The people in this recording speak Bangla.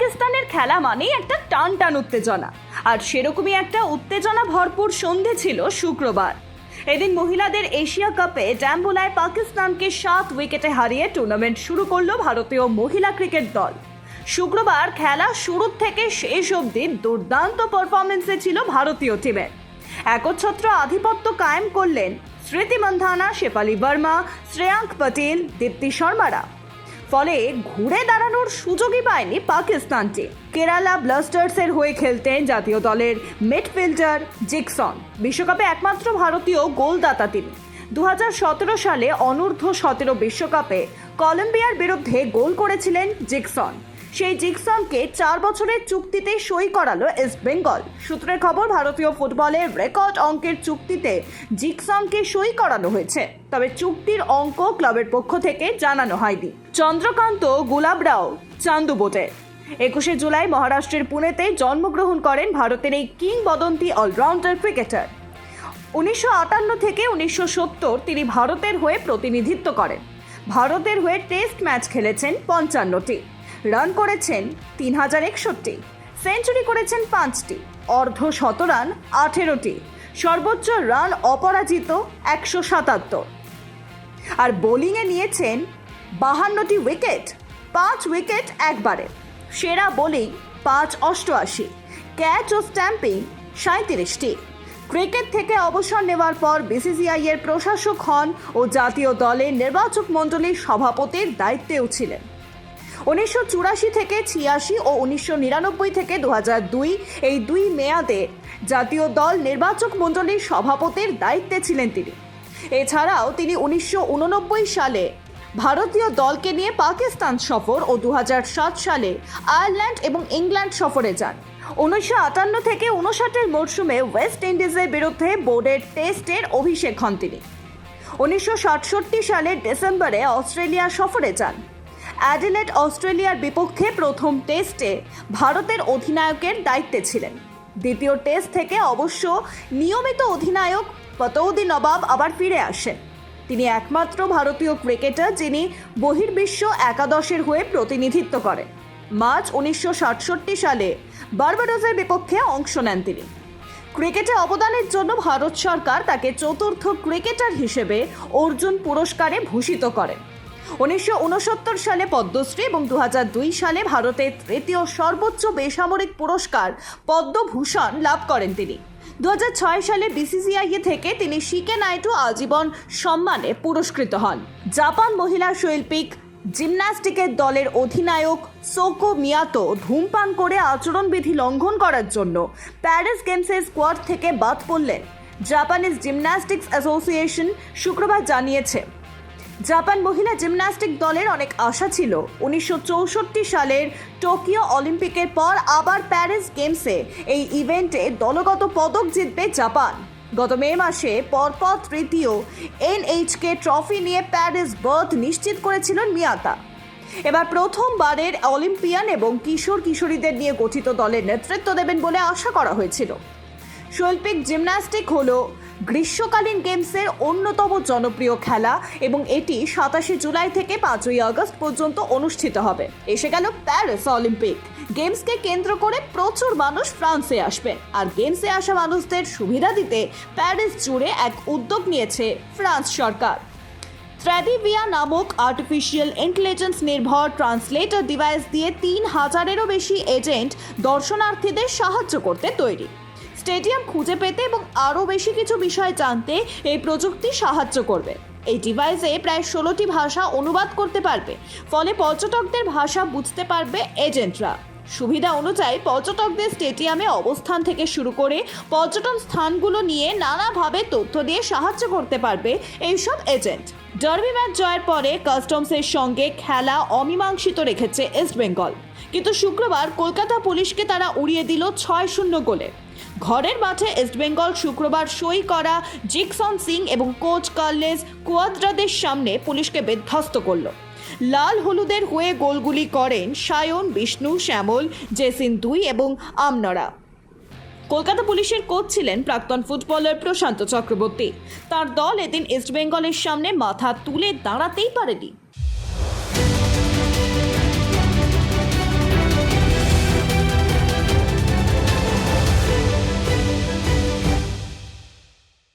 পাকিস্তানের খেলা মানেই একটা টান টান উত্তেজনা। আর সেরকমই একটা উত্তেজনা ভরপুর সন্ধে ছিল শুক্রবার। এদিন মহিলাদের এশিয়া কাপে ড্যাম্বুলায় পাকিস্তানকে সাত উইকেটে হারিয়ে টুর্নামেন্ট শুরু করল ভারতীয় মহিলা ক্রিকেট দল। শুক্রবার খেলা শুরু থেকে শেষ অবধি দুর্দান্ত পারফরমেন্সে ছিল ভারতীয় টিমের একচ্ছত্র আধিপত্য কায়েম করলেন স্মৃতি মন্ধানা, শেফালি বর্মা, শ্রেয়াঙ্ক পটেল, দীপ্তি শর্মারা। ফলে ঘুরে দাঁড়ানোর সুযোগই পায়নি পাকিস্তান টিম কেরালা ব্লাস্টার্সের হয়ে খেলতেন জাতীয় দলের মিডফিল্ডার জিকসন। বিশ্বকাপে একমাত্র ভারতীয় গোলদাতা তিনি। দু হাজার সতেরো সালে অনূর্ধ্ব সতেরো বিশ্বকাপে কলম্বিয়ার বিরুদ্ধে গোল করেছিলেন জিকসন। সেই জিকসনকে চার বছরের চুক্তিতে সই করালো ইস্ট বেঙ্গল সূত্রের খবর, ভারতীয় ফুটবলের রেকর্ড অঙ্কের চুক্তিতে জিকসনকে সই করানো হয়েছে। তবে চুক্তির অঙ্ক ক্লাবের পক্ষ থেকে জানানো হয়নি। চন্দ্রকান্ত গুলাবরাও চান্দু বোটে। একুশে জুলাই মহারাষ্ট্রের পুনেতে জন্মগ্রহণ করেন ভারতের এই কিংবদন্তি অলরাউন্ডার ক্রিকেটার উনিশশো আটান্ন থেকে উনিশশো সত্তর তিনি ভারতের হয়ে প্রতিনিধিত্ব করেন। ভারতের হয়ে টেস্ট ম্যাচ খেলেছেন পঞ্চান্নটি। রান করেছেন তিন হাজার একষট্টি, সেঞ্চুরি করেছেন পাঁচটি, অর্ধ শতরান আঠেরোটি, সর্বোচ্চ রান অপরাজিত একশো সাতাত্তর। আর বোলিংয়ে নিয়েছেন বাহান্নটি উইকেট, পাঁচ উইকেট একবারে। সেরা বোলিং পাঁচ অষ্টআশি, ক্যাচ ও স্ট্যাম্পিং সাঁত্রিশটি ক্রিকেট থেকে অবসর নেওয়ার পর বিসিসিআই এর প্রশাসক হন ও জাতীয় দলের নির্বাচক মণ্ডলীর সভাপতির দায়িত্বেও ছিলেন। উনিশশো চুরাশি থেকে ছিয়াশি ও উনিশশো নিরানব্বই থেকে দু এই দুই মেয়াদে জাতীয় দল নির্বাচক মণ্ডলীর সভাপতির দায়িত্বে ছিলেন তিনি। এছাড়াও তিনি উনিশশো উননব্বই সালে ভারতীয় দলকে নিয়ে পাকিস্তান সফর ও দু হাজার সাত সালে আয়ারল্যান্ড এবং ইংল্যান্ড সফরে যান। উনিশশো আটান্ন থেকে উনষাটের মরশুমে ওয়েস্ট ইন্ডিজের বিরুদ্ধে বোর্ডের টেস্টের অভিষেক হন তিনি। উনিশশো সালের ডিসেম্বরে অস্ট্রেলিয়া সফরে যান। অ্যাডিলেড অস্ট্রেলিয়ার বিপক্ষে প্রথম টেস্টে ভারতের অধিনায়কের দায়িত্বে ছিলেন। দ্বিতীয় টেস্ট থেকে অবশ্য নিয়মিত অধিনায়ক ফতৌদি নবাব আবার ফিরে আসেন। তিনি একমাত্র ভারতীয় ক্রিকেটার যিনি বহির্বিশ্ব একাদশের হয়ে প্রতিনিধিত্ব করেন। মার্চ উনিশশো সাতষট্টি সালে বার্বাডোসের বিপক্ষে অংশ নেন তিনি। ক্রিকেটে অবদানের জন্য ভারত সরকার তাকে চতুর্থ ক্রিকেটার হিসেবে অর্জুন পুরস্কারে ভূষিত করেন। উনিশশো উনসত্তর সালে পদ্মশ্রী এবং দু হাজার দুই সালে ভারতের তৃতীয় সর্বোচ্চ বেসামরিক পুরস্কার পদ্মভূষণ লাভ করেন তিনি। দু হাজার ছয় সালে বিসিসিআই থেকে তিনি শিকে নাইটু আজীবন সম্মানে পুরস্কৃত হন। জাপান মহিলা শৈল্পিক জিমন্যাস্টিকের দলের অধিনায়ক সোকো মিয়াতো ধূমপান করে আচরণবিধি লঙ্ঘন করার জন্য প্যারিস গেমসের স্কোয়াড থেকে বাদ পড়লেন। জাপানিজ জিমন্যাস্টিক্স অ্যাসোসিয়েশন শুক্রবার জানিয়েছে জাপান মহিলা জিমন্যাস্টিক দলের অনেক আশা ছিল। উনিশশো চৌষট্টি সালের টোকিও অলিম্পিকের পর আবার প্যারিস গেমসে এই ইভেন্টে দলগত পদক জিতবে জাপান। গত মে মাসে পরপর তৃতীয় এনএইচকে ট্রফি নিয়ে প্যারিস বার্থ নিশ্চিত করেছিলেন মিয়াতা। এবার প্রথমবারের অলিম্পিয়ান এবং কিশোর কিশোরীদের নিয়ে গঠিত দলের নেতৃত্ব দেবেন বলে আশা করা হয়েছিল। শৈল্পিক জিমন্যাস্টিক হল গ্রীষ্মকালীন গেমসের অন্যতম জনপ্রিয় খেলা এবং এটি সাতাশে জুলাই থেকে পাঁচই আগস্ট পর্যন্ত অনুষ্ঠিত হবে। এসে গেল প্যারিস অলিম্পিক। গেমসকে কেন্দ্র করে প্রচুর মানুষ ফ্রান্সে আসবে। আর গেমসে আসা মানুষদের সুবিধা দিতে প্যারিস জুড়ে এক উদ্যোগ নিয়েছে ফ্রান্স সরকার। থ্র্যাডিভিয়া নামক আর্টিফিশিয়াল ইন্টেলিজেন্স নির্ভর ট্রান্সলেটর ডিভাইস দিয়ে তিন হাজারেরও বেশি এজেন্ট দর্শনার্থীদের সাহায্য করতে তৈরি। স্টেডিয়াম খুঁজে পেতে এবং আরও বেশি কিছু বিষয় জানতে এই প্রযুক্তি সাহায্য করবে। এই ডিভাইসে প্রায় ষোলোটি ভাষা অনুবাদ করতে পারবে। ফলে পর্যটকদের ভাষা বুঝতে পারবে এজেন্টরা সুবিধা অনুযায়ী পর্যটকদের স্টেডিয়ামে অবস্থান থেকে শুরু করে পর্যটন স্থানগুলো নিয়ে নানাভাবে তথ্য দিয়ে সাহায্য করতে পারবে এইসব এজেন্ট ডার্বি ম্যাচ জয়ের পরে কাস্টমসের সঙ্গে খেলা অমীমাংসিত রেখেছে ইস্টবেঙ্গল কিন্তু শুক্রবার কলকাতা পুলিশকে তারা উড়িয়ে দিল ছয় শূন্য গোলে। ঘরের মাঠে ইস্টবেঙ্গল শুক্রবার সই করা জিকসন সিং এবং কোচ কার্লেস কুয়াদ্রাদের সামনে পুলিশকে বিধ্বস্ত করল। লাল হলুদের হয়ে গোলগুলি করেন সায়ন, বিষ্ণু, শ্যামল, জেসিন দুই এবং আমনরা। কলকাতা পুলিশের কোচ ছিলেন প্রাক্তন ফুটবলার প্রশান্ত চক্রবর্তী। তার দল এদিন ইস্টবেঙ্গলের সামনে মাথা তুলে দাঁড়াতেই পারেনি।